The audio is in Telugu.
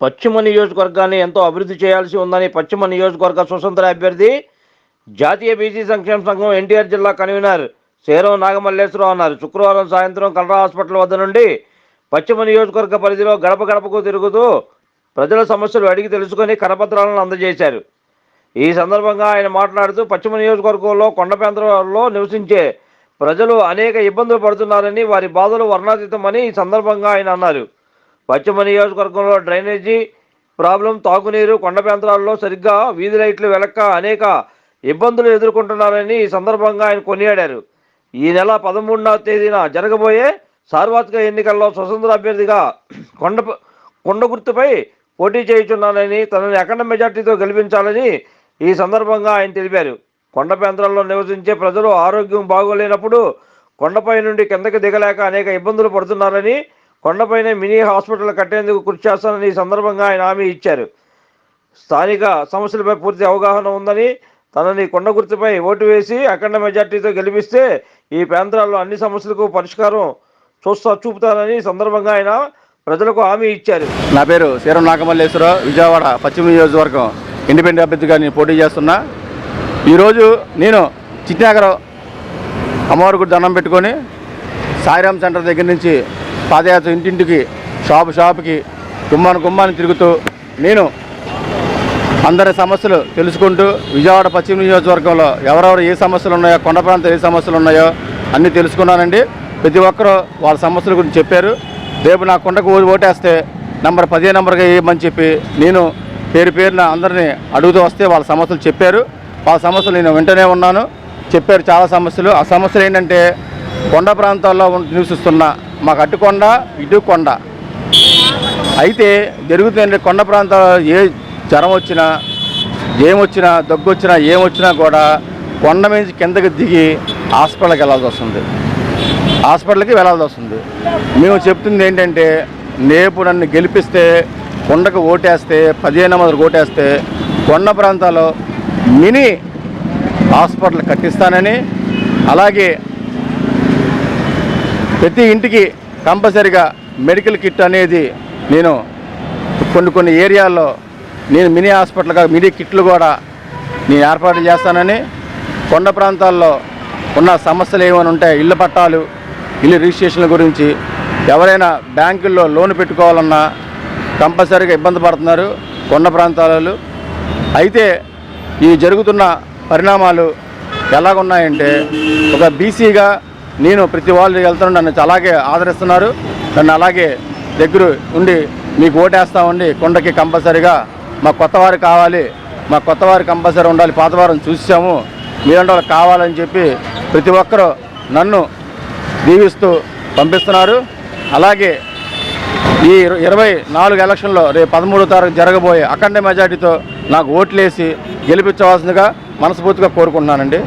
పశ్చిమ నియోజకవర్గాన్ని ఎంతో అభివృద్ధి చేయాల్సి ఉందని పశ్చిమ నియోజకవర్గ స్వతంత్ర అభ్యర్థి జాతీయ బీసీ సంక్షేమ సంఘం ఎన్టీఆర్ జిల్లా కన్వీనర్ సేరం నాగమల్లేశ్వరరావు అన్నారు. శుక్రవారం సాయంత్రం కలరా హాస్పిటల్ వద్ద నుండి పశ్చిమ నియోజకవర్గ పరిధిలో గడప గడపకు తిరుగుతూ ప్రజల సమస్యలు అడిగి తెలుసుకొని కరపత్రాలను అందజేశారు. ఈ సందర్భంగా ఆయన మాట్లాడుతూ పశ్చిమ నియోజకవర్గంలో కొండ నివసించే ప్రజలు అనేక ఇబ్బందులు పడుతున్నారని వారి బాధలు వర్ణాతీతమని ఈ సందర్భంగా ఆయన అన్నారు. పశ్చిమ నియోజకవర్గంలో డ్రైనేజీ ప్రాబ్లం తాగునీరు కొండ ప్రాంతాల్లో సరిగ్గా వీధి లైట్లు వెలక్క అనేక ఇబ్బందులు ఎదుర్కొంటున్నారని ఈ సందర్భంగా ఆయన కొనియాడారు. ఈ నెల పదమూడవ తేదీన జరగబోయే సార్వత్రిక ఎన్నికల్లో స్వతంత్ర అభ్యర్థిగా కొండ కొండ గుర్తుపై పోటీ చేయుచున్నానని తనని అఖండ మెజార్టీతో గెలిపించాలని ఈ సందర్భంగా ఆయన తెలిపారు. కొండ ప్రాంతాల్లో నివసించే ప్రజలు ఆరోగ్యం బాగోలేనప్పుడు కొండపై నుండి కిందకి దిగలేక అనేక ఇబ్బందులు పడుతున్నారని కొండపైనే మినీ హాస్పిటల్ కట్టేందుకు కృషి చేస్తానని ఈ సందర్భంగా ఆయన హామీ ఇచ్చారు. స్థానిక సమస్యలపై పూర్తి అవగాహన ఉందని తనని కొండ గుర్తుపై ఓటు వేసి అఖండ మెజార్టీతో గెలిపిస్తే ఈ ప్రాంతాల్లో అన్ని సమస్యలకు పరిష్కారం చూస్తా చూపుతానని సందర్భంగా ఆయన ప్రజలకు హామీ ఇచ్చారు. నా పేరు శ్రీరం నాగమల్లేశ్వరరావు విజయవాడ పశ్చిమ నియోజకవర్గం ఇండిపెండెంట్ అభ్యర్థిగా నేను పోటీ చేస్తున్నా. ఈరోజు నేను చిట్నాగరం అమ్మవారి గుడి దండం పెట్టుకొని సాయిరామ్ సెంటర్ దగ్గర నుంచి పాదయాత్ర ఇంటింటికి షాపు షాపుకి గుమ్మాను గుమ్మాన్ని తిరుగుతూ నేను అందరి సమస్యలు తెలుసుకుంటూ విజయవాడ పశ్చిమ నియోజకవర్గంలో ఎవరెవరు ఏ సమస్యలు ఉన్నాయో కొండ ప్రాంతం ఏ సమస్యలు ఉన్నాయో అన్నీ తెలుసుకున్నానండి. ప్రతి ఒక్కరూ వాళ్ళ సమస్యల గురించి చెప్పారు. రేపు నా కొండకు ఓటేస్తే నంబర్ పదే నంబర్గా వేయమని చెప్పి నేను పేరు పేరున అందరినీ అడుగుతూ వస్తే వాళ్ళ సమస్యలు చెప్పారు. వాళ్ళ సమస్యలు నేను వెంటనే ఉన్నాను. చెప్పారు చాలా సమస్యలు. ఆ సమస్యలు ఏంటంటే కొండ ప్రాంతాల్లో నివసిస్తున్న మాకు అటు కొండ ఇటు కొండ. అయితే జరుగుతుంది కొండ ప్రాంతాల్లో ఏ జ్వరం వచ్చినా ఏమొచ్చినా దగ్గు వచ్చినా ఏమొచ్చినా కూడా కొండ మీద కిందకి దిగి హాస్పిటల్కి వెళ్ళాల్సి వస్తుంది. హాస్పిటల్కి వెళ్ళాల్సి వస్తుంది. మేము చెప్తుంది ఏంటంటే రేపు నన్ను గెలిపిస్తే కొండకు ఓటేస్తే పదిహేను మంది ఓటేస్తే కొండ ప్రాంతాల్లో మినీ హాస్పిటల్ కట్టిస్తానని అలాగే ప్రతి ఇంటికి కంపల్సరిగా మెడికల్ కిట్ అనేది నేను కొన్ని కొన్ని ఏరియాల్లో నేను మినీ హాస్పిటల్గా మినీ కిట్లు కూడా నేను ఏర్పాటు చేస్తానని కొండ ప్రాంతాల్లో ఉన్న సమస్యలు ఏమైనా ఉంటే ఇళ్ళ పట్టాలు ఇల్లు రిజిస్ట్రేషన్ల గురించి ఎవరైనా బ్యాంకుల్లో లోన్ పెట్టుకోవాలన్నా కంపల్సరీగా ఇబ్బంది పడుతున్నారు కొండ ప్రాంతాలలో. అయితే ఈ జరుగుతున్న పరిణామాలు ఎలాగున్నాయంటే ఒక బీసీగా నేను ప్రతి వాళ్ళు వెళ్తున్నాను నన్ను అలాగే ఆదరిస్తున్నారు. నన్ను అలాగే దగ్గర ఉండి మీకు ఓటేస్తామండి కొండకి కంపల్సరీగా మా కొత్తవారు కావాలి మా కొత్తవారు కంపల్సరీ ఉండాలి పాతవారం చూసాము మీరంటే వాళ్ళకి కావాలని చెప్పి ప్రతి ఒక్కరూ నన్ను దీవిస్తూ పంపిస్తున్నారు. అలాగే ఈ ఇరవై నాలుగు ఎలక్షన్లో రేపు పదమూడో తారీఖు జరగబోయే అఖండ మెజార్టీతో నాకు ఓట్లేసి గెలిపించవలసిందిగా మనస్ఫూర్తిగా కోరుకుంటున్నానండి.